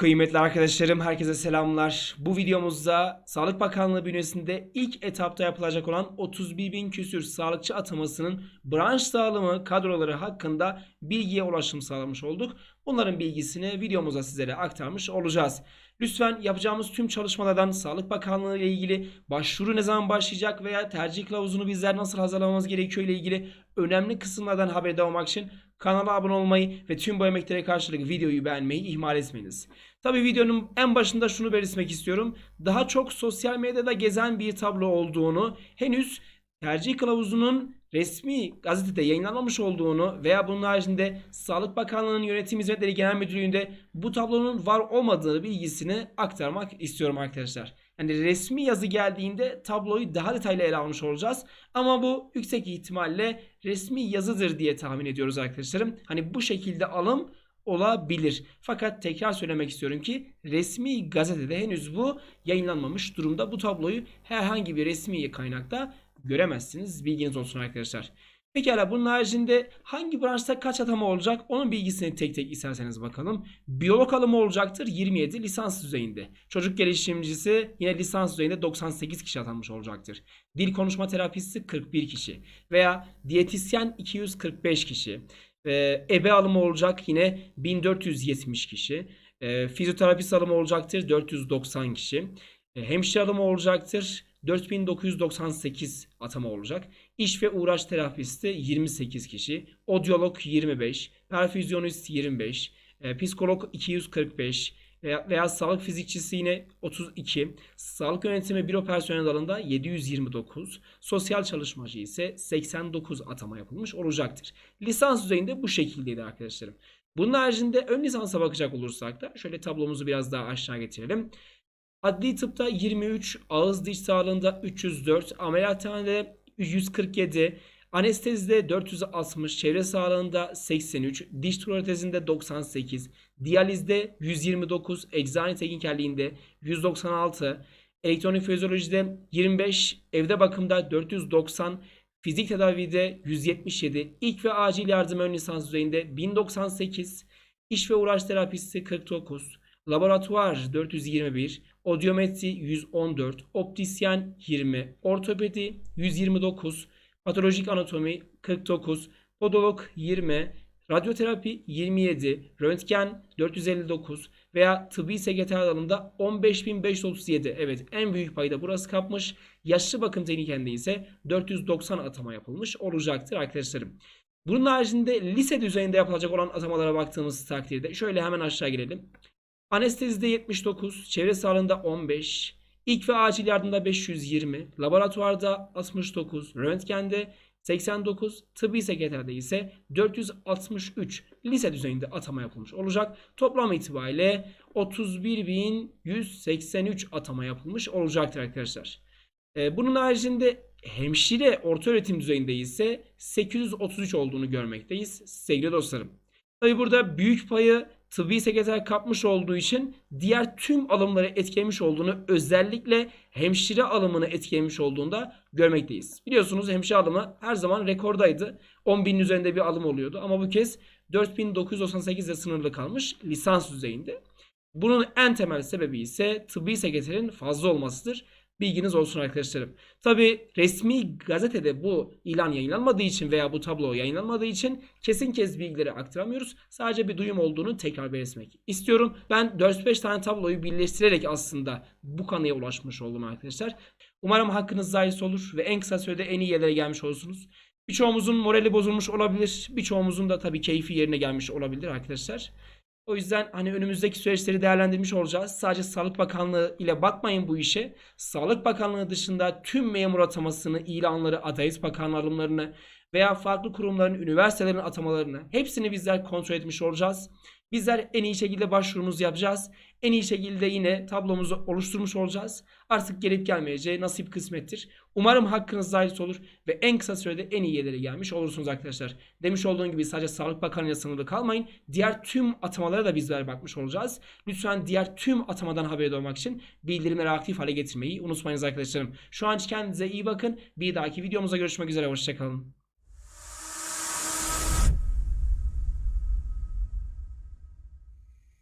Kıymetli arkadaşlarım herkese selamlar. Bu videomuzda Sağlık Bakanlığı bünyesinde ilk etapta yapılacak olan 31 bin küsür sağlıkçı atamasının branş dağılımı kadroları hakkında bilgiye ulaşım sağlamış olduk. Bunların bilgisini videomuza sizlere aktarmış olacağız. Lütfen yapacağımız tüm çalışmalardan Sağlık Bakanlığı ile ilgili başvuru ne zaman başlayacak veya tercih kılavuzunu bizler nasıl hazırlamamız gerekiyor ile ilgili önemli kısımlardan haberdar olmak için kanala abone olmayı ve tüm bu emeklere karşılık videoyu beğenmeyi ihmal etmeyiniz. Tabi videonun en başında şunu belirtmek istiyorum. Daha çok sosyal medyada gezen bir tablo olduğunu, henüz tercih kılavuzunun resmi gazetede yayınlanmamış olduğunu veya bunun haricinde Sağlık Bakanlığı'nın Yönetim Hizmetleri Genel Müdürlüğü'nde bu tablonun var olmadığı bilgisini aktarmak istiyorum arkadaşlar. Yani resmi yazı geldiğinde tabloyu daha detaylı ele almış olacağız. Ama bu yüksek ihtimalle resmi yazıdır diye tahmin ediyoruz arkadaşlarım. Hani bu şekilde alım olabilir. Fakat tekrar söylemek istiyorum ki resmi gazetede henüz bu yayınlanmamış durumda. Bu tabloyu herhangi bir resmi kaynakta göremezsiniz. Bilginiz olsun arkadaşlar. Pekala bunun haricinde hangi branşta kaç atama olacak onun bilgisini tek tek isterseniz bakalım. Biyolog alımı olacaktır 27 lisans düzeyinde. Çocuk gelişimcisi yine lisans düzeyinde 98 kişi atanmış olacaktır. Dil konuşma terapisti 41 kişi veya diyetisyen 245 kişi. Ee, ebe alımı olacak yine 1470 kişi. Ee, fizyoterapist alımı olacaktır 490 kişi. Ee, hemşire alımı olacaktır 4998 atama olacak. İş ve uğraş terapisti 28 kişi. Odyolog 25. Perfüzyonist 25. e, psikolog 245. Veya, veya sağlık fizikçisi yine 32. Sağlık yönetimi büro personel dalında 729. Sosyal çalışmacı ise 89 atama yapılmış olacaktır. Lisans düzeyinde bu şekildeydi arkadaşlarım. Bunun haricinde ön lisansa bakacak olursak da şöyle tablomuzu biraz daha aşağı getirelim. Adli tıpta 23, ağız diş sağlığında 304, ameliyathanede 147, anestezide 460, çevre sağlığında 83, diş tuvaletezinde 98, diyalizde 129, eczane tekinkerliğinde 196, elektronik fizyolojide 25, evde bakımda 490, fizik tedavide 177, ilk ve acil yardım ön lisans düzeyinde 1098, iş ve uğraş terapisti 49, laboratuvar 421, Odyometri 114, optisyen 20, ortopedi 129, patolojik anatomi 49, podolog 20, radyoterapi 27, röntgen 459 veya tıbbi sekreter alanında 15537. Evet en büyük payda burası kapmış. Yaşlı bakım teknikerinde ise 490 atama yapılmış olacaktır arkadaşlarım. Bunun haricinde lise düzeyinde yapılacak olan atamalara baktığımız takdirde şöyle hemen aşağı girelim. Anestezide 79, çevre sağlığında 15, ilk ve acil yardımda 520, laboratuvarda 69, röntgende 89, tıbbi sekreterde ise 463 lise düzeyinde atama yapılmış olacak. Toplam itibariyle 31.183 atama yapılmış olacaktır arkadaşlar. Ee, bunun haricinde hemşire orta öğretim düzeyinde ise 833 olduğunu görmekteyiz sevgili dostlarım. Tabi burada büyük payı tıbbi sekreter kapmış olduğu için diğer tüm alımları etkilemiş olduğunu özellikle hemşire alımını etkilemiş olduğunda görmekteyiz. Biliyorsunuz hemşire alımı her zaman rekordaydı. 10 binin üzerinde bir alım oluyordu ama bu kez 4998 ile sınırlı kalmış lisans düzeyinde. Bunun en temel sebebi ise tıbbi sekreterin fazla olmasıdır. Bilginiz olsun arkadaşlarım. Tabi resmi gazetede bu ilan yayınlanmadığı için veya bu tablo yayınlanmadığı için kesin kez bilgileri aktaramıyoruz. Sadece bir duyum olduğunu tekrar belirtmek istiyorum. Ben 4-5 tane tabloyu birleştirerek aslında bu kanıya ulaşmış oldum arkadaşlar. Umarım hakkınız zahis olur ve en kısa sürede en iyi yerlere gelmiş olursunuz. Birçoğumuzun morali bozulmuş olabilir. Birçoğumuzun da tabii keyfi yerine gelmiş olabilir arkadaşlar. O yüzden hani önümüzdeki süreçleri değerlendirmiş olacağız. Sadece Sağlık Bakanlığı ile bakmayın bu işe. Sağlık Bakanlığı dışında tüm memur atamasını, ilanları, Adalet Bakanlığı alımlarını veya farklı kurumların, üniversitelerin atamalarını hepsini bizler kontrol etmiş olacağız. Bizler en iyi şekilde başvurumuzu yapacağız. En iyi şekilde yine tablomuzu oluşturmuş olacağız. Artık gelip gelmeyeceği nasip kısmettir. Umarım hakkınız zahit olur ve en kısa sürede en iyi yerlere gelmiş olursunuz arkadaşlar. Demiş olduğum gibi sadece Sağlık Bakanlığı'na sınırlı kalmayın. Diğer tüm atamalara da bizler bakmış olacağız. Lütfen diğer tüm atamadan haberdar olmak için bildirimleri aktif hale getirmeyi unutmayınız arkadaşlarım. Şu an kendinize iyi bakın. Bir dahaki videomuzda görüşmek üzere. Hoşçakalın.